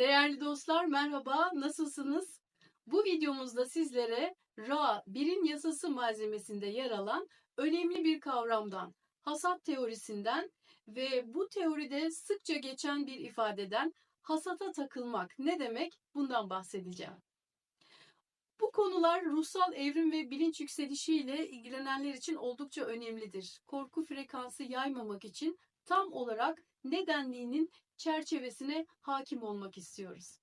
Değerli dostlar merhaba, nasılsınız? Bu videomuzda sizlere Ra, birin yasası malzemesinde yer alan önemli bir kavramdan, hasat teorisinden ve bu teoride sıkça geçen bir ifadeden hasata takılmak ne demek bundan bahsedeceğim. Bu konular ruhsal evrim ve bilinç yükselişiyle ilgilenenler için oldukça önemlidir. Korku frekansı yaymamak için tam olarak nedenliğinin çerçevesine hakim olmak istiyoruz.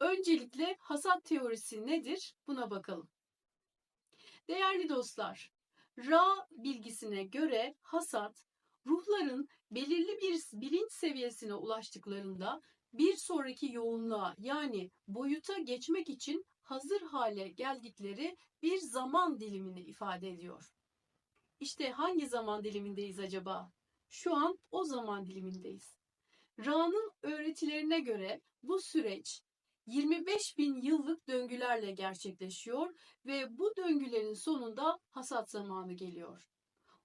Öncelikle hasat teorisi nedir? Buna bakalım. Değerli dostlar, Ra bilgisine göre hasat, ruhların belirli bir bilinç seviyesine ulaştıklarında bir sonraki yoğunluğa yani boyuta geçmek için hazır hale geldikleri bir zaman dilimini ifade ediyor. İşte hangi zaman dilimindeyiz acaba? Şu an o zaman dilimindeyiz. Ra'nın öğretilerine göre bu süreç 25 bin yıllık döngülerle gerçekleşiyor ve bu döngülerin sonunda hasat zamanı geliyor.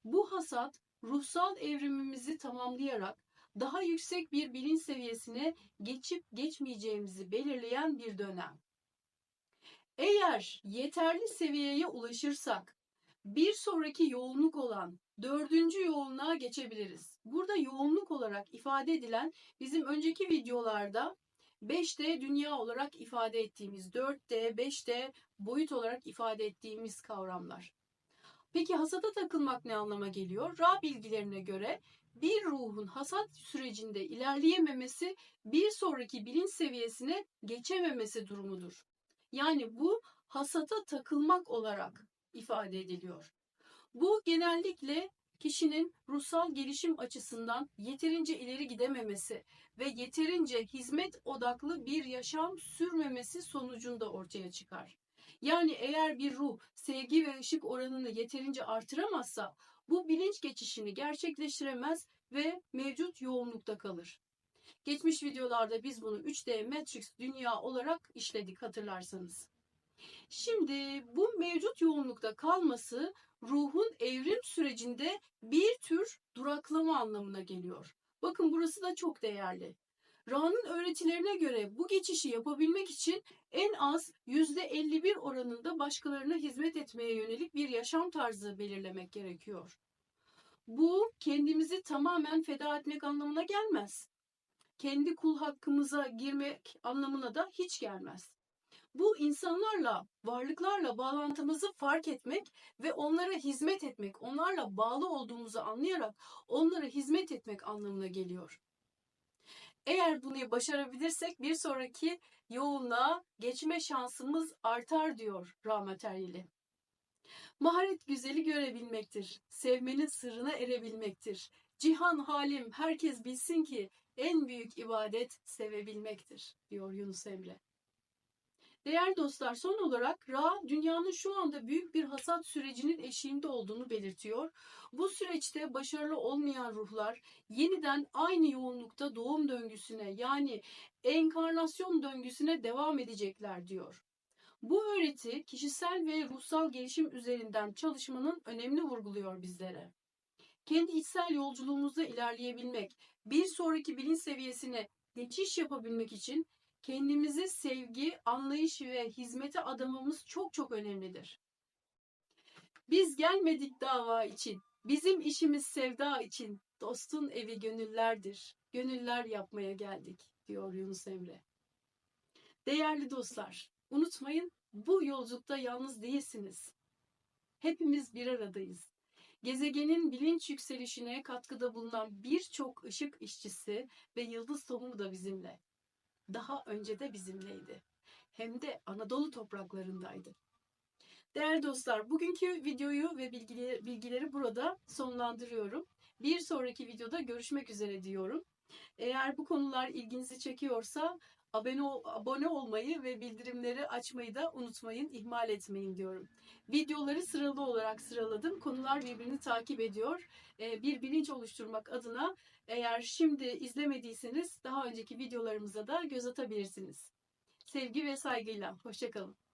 Bu hasat ruhsal evrimimizi tamamlayarak daha yüksek bir bilinç seviyesine geçip geçmeyeceğimizi belirleyen bir dönem. Eğer yeterli seviyeye ulaşırsak bir sonraki yoğunluk olan dördüncü yoğunluğa geçebiliriz. Burada yoğunluk olarak ifade edilen bizim önceki videolarda 5D dünya olarak ifade ettiğimiz 4D, 5D boyut olarak ifade ettiğimiz kavramlar. Peki hasata takılmak ne anlama geliyor? Ra bilgilerine göre bir ruhun hasat sürecinde ilerleyememesi bir sonraki bilinç seviyesine geçememesi durumudur. Yani bu hasata takılmak olarak ifade ediliyor. Bu genellikle kişinin ruhsal gelişim açısından yeterince ileri gidememesi ve yeterince hizmet odaklı bir yaşam sürmemesi sonucunda ortaya çıkar. Yani eğer bir ruh sevgi ve ışık oranını yeterince artıramazsa bu bilinç geçişini gerçekleştiremez ve mevcut yoğunlukta kalır. Geçmiş videolarda biz bunu 3D Matrix dünya olarak işledik hatırlarsanız. Şimdi bu mevcut yoğunlukta kalması ruhun evrim sürecinde bir tür duraklama anlamına geliyor. Bakın burası da çok değerli. Ra'nın öğretilerine göre bu geçişi yapabilmek için en az %51 oranında başkalarına hizmet etmeye yönelik bir yaşam tarzı belirlemek gerekiyor. Bu kendimizi tamamen feda etmek anlamına gelmez. Kendi kul hakkımıza girmek anlamına da hiç gelmez. Bu insanlarla, varlıklarla bağlantımızı fark etmek ve onlara hizmet etmek, onlarla bağlı olduğumuzu anlayarak onlara hizmet etmek anlamına geliyor. Eğer bunu başarabilirsek bir sonraki yoğunluğa geçme şansımız artar diyor Ra materyali. Maharet güzeli görebilmektir. Sevmenin sırrına erebilmektir. Cihan halim herkes bilsin ki en büyük ibadet sevebilmektir diyor Yunus Emre. Değerli dostlar son olarak Ra dünyanın şu anda büyük bir hasat sürecinin eşiğinde olduğunu belirtiyor. Bu süreçte başarılı olmayan ruhlar yeniden aynı yoğunlukta doğum döngüsüne yani enkarnasyon döngüsüne devam edecekler diyor. Bu öğreti kişisel ve ruhsal gelişim üzerinden çalışmanın önemli vurguluyor bizlere. Kendi içsel yolculuğumuzda ilerleyebilmek, bir sonraki bilinç seviyesine geçiş yapabilmek için kendimizi sevgi, anlayış ve hizmete adamamız çok çok önemlidir. Biz gelmedik dava için, bizim işimiz sevda için, dostun evi gönüllerdir, gönüller yapmaya geldik, diyor Yunus Emre. Değerli dostlar, unutmayın bu yolculukta yalnız değilsiniz. Hepimiz bir aradayız. Gezegenin bilinç yükselişine katkıda bulunan birçok ışık işçisi ve yıldız tohumu da bizimle daha önce de bizimleydi. Hem de Anadolu topraklarındaydı. Değerli dostlar, bugünkü videoyu ve bilgileri, bilgileri burada sonlandırıyorum. Bir sonraki videoda görüşmek üzere diyorum. Eğer bu konular ilginizi çekiyorsa abone, abone olmayı ve bildirimleri açmayı da unutmayın, ihmal etmeyin diyorum. Videoları sıralı olarak sıraladım. Konular birbirini takip ediyor. Ee, bir bilinç oluşturmak adına eğer şimdi izlemediyseniz daha önceki videolarımıza da göz atabilirsiniz. Sevgi ve saygıyla. Hoşçakalın.